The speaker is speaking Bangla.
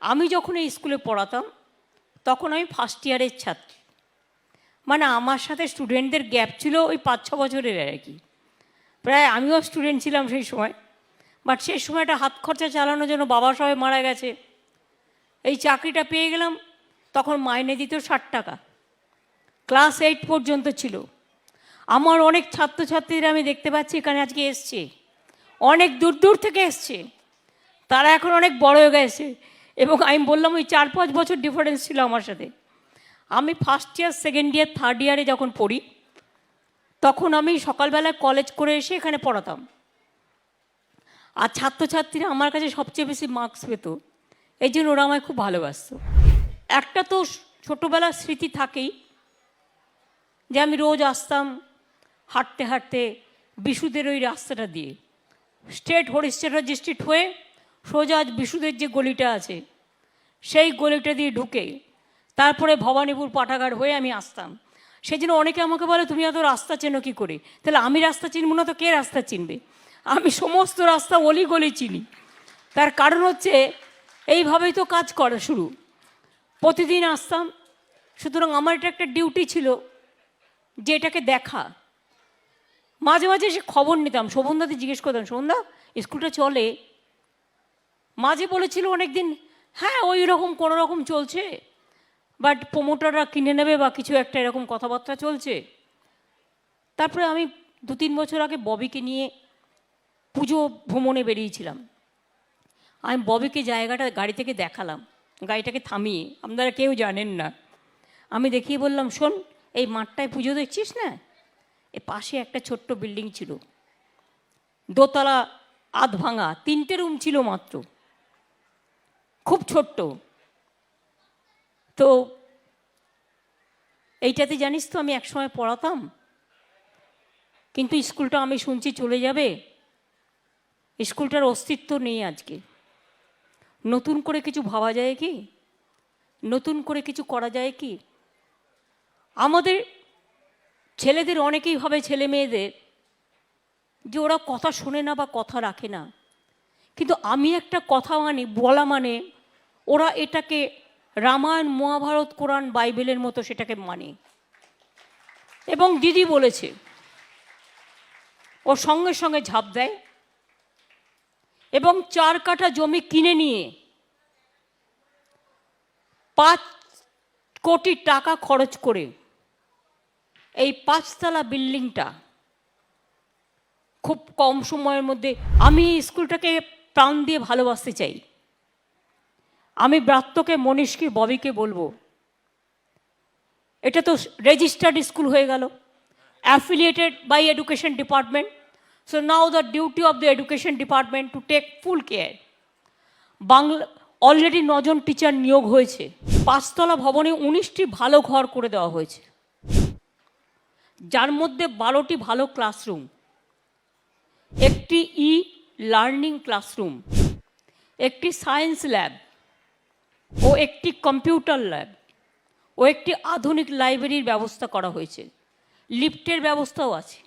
আমি যখন এই স্কুলে পড়াতাম, তখন আমি ফার্স্ট ইয়ারের ছাত্রী। মানে আমার সাথে স্টুডেন্টদের গ্যাপ ছিল ওই পাঁচ ছ বছরের আর কি। প্রায় আমিও স্টুডেন্ট ছিলাম সেই সময় বাট সেই সময়টা হাত খরচা চালানোর জন্য বাবা সবাই মারা গেছে। এই চাকরিটা পেয়ে গেলাম, তখন মাইনে দিত ষাট টাকা। ক্লাস এইট পর্যন্ত ছিল। আমার অনেক ছাত্রছাত্রীরা আমি দেখতে পাচ্ছি এখানে আজকে এসছে। অনেক দূর দূর থেকে এসছে। তারা এখন অনেক বড় হয়ে গেছে। এবং আমি বললাম, ওই চার পাঁচ বছর ডিফারেন্স ছিল আমার সাথে। আমি first year second year third ইয়ারে যখন পড়ি, তখন আমি সকালবেলায় কলেজ করে এসে এখানে পড়াতাম। আর ছাত্রছাত্রীরা আমার কাছে সবচেয়ে বেশি মার্কস পেত। এই জন্য ওরা আমায় খুব ভালোবাসতো। একটা তো ছোটোবেলার স্মৃতি থাকেই যে আমি রোজ আসতাম হাঁটতে হাঁটতে বিশুদের ওই রাস্তাটা দিয়ে। স্টেট হরিশ্চন্দ্র ডিস্ট্রিক্ট হয়ে সোজা বিশুদের যে গলিটা আছে, সেই গলিটা দিয়ে ঢুকে তারপরে ভবানীপুর পাঠাঘাট হয়ে আমি আসতাম। সেই জন্য অনেকে আমাকে বলে, তুমি এত রাস্তা চেনো কী করে? তাহলে আমি রাস্তা চিনব না তো কে রাস্তা চিনবে? আমি সমস্ত রাস্তা অলি গলি চিনি। তার কারণ হচ্ছে, এইভাবেই তো কাজ করা শুরু। প্রতিদিন আসতাম, সুতরাং আমার এটা একটা ডিউটি ছিল যে এটাকে দেখা। মাঝে মাঝে সে খবর নিতাম শোভনদাতে জিজ্ঞেস করতাম, শোভনদা, স্কুলটা চলে মাঝে বলেছিল অনেক দিন হ্যাঁ ওই রকম, কোনো রকম চলছে বাট প্রমোটাররা কিনে নেবে বা কিছু একটা এরকম কথাবার্তা চলছে। তারপরে আমি দু তিন বছর আগে ববিকে নিয়ে পুজো ভ্রমণে বেরিয়েছিলাম। আমি ববিকে জায়গাটা, গাড়ি থেকে দেখালাম, গাড়িটাকে থামিয়ে, আপনারা কেউ জানেন না। আমি দেখিয়ে বললাম, শোন, এই মাঠটায় পুজো দেখছিস না? এ পাশে একটা ছোট্ট বিল্ডিং ছিল, দোতলা আধ ভাঙা তিনটে রুম ছিল মাত্র। খুব ছোট্ট। তো এইটাতে জানিস তো আমি একসময় পড়াতাম, কিন্তু স্কুলটা আমি শুনছি চলে যাবে। স্কুলটার অস্তিত্ব নেই আজকে। নতুন করে কিছু ভাবা যায় কি? নতুন করে কিছু করা যায় কি? আমাদের ছেলেদের অনেকেই ভাবে ছেলে মেয়েদের যে ওরা কথা শোনে না বা কথা রাখে না। কিন্তু আমি একটা কথা মানি, বলা মানে ওরা এটাকে রামায়ণ, মহাভারত, কোরআন, বাইবেলের মতো সেটাকে মানে। এবং দিদি বলেছে, ও সঙ্গে সঙ্গে ঝাঁপ দেয়, এবং চার কাঠা জমি কিনে নিয়ে পাঁচ কোটি টাকা খরচ করে এই পাঁচতলা বিল্ডিংটা খুব কম সময়ের মধ্যে, আমি স্কুলটাকে প্রাণ দিয়ে ভালোবাসতে চাই। আমি ব্রাত্যকে মনীষকে ববিকে বলব, এটা তো রেজিস্টার্ড স্কুল হয়ে গেল affiliated by education department so now the duty of the education department to take full care Bangla already নজন টিচার নিয়োগ হয়েছে, পাঁচতলা ভবনে উনিশটি ভালো ঘর করে দেওয়া হয়েছে। যার মধ্যে বারোটি ভালো ক্লাসরুম একটি ই লার্নিং ক্লাসরুম, একটি সায়েন্স ল্যাব ও একটি কম্পিউটার ল্যাব ও একটি আধুনিক লাইব্রেরির ব্যবস্থা করা হয়েছে। লিফটের ব্যবস্থাও আছে।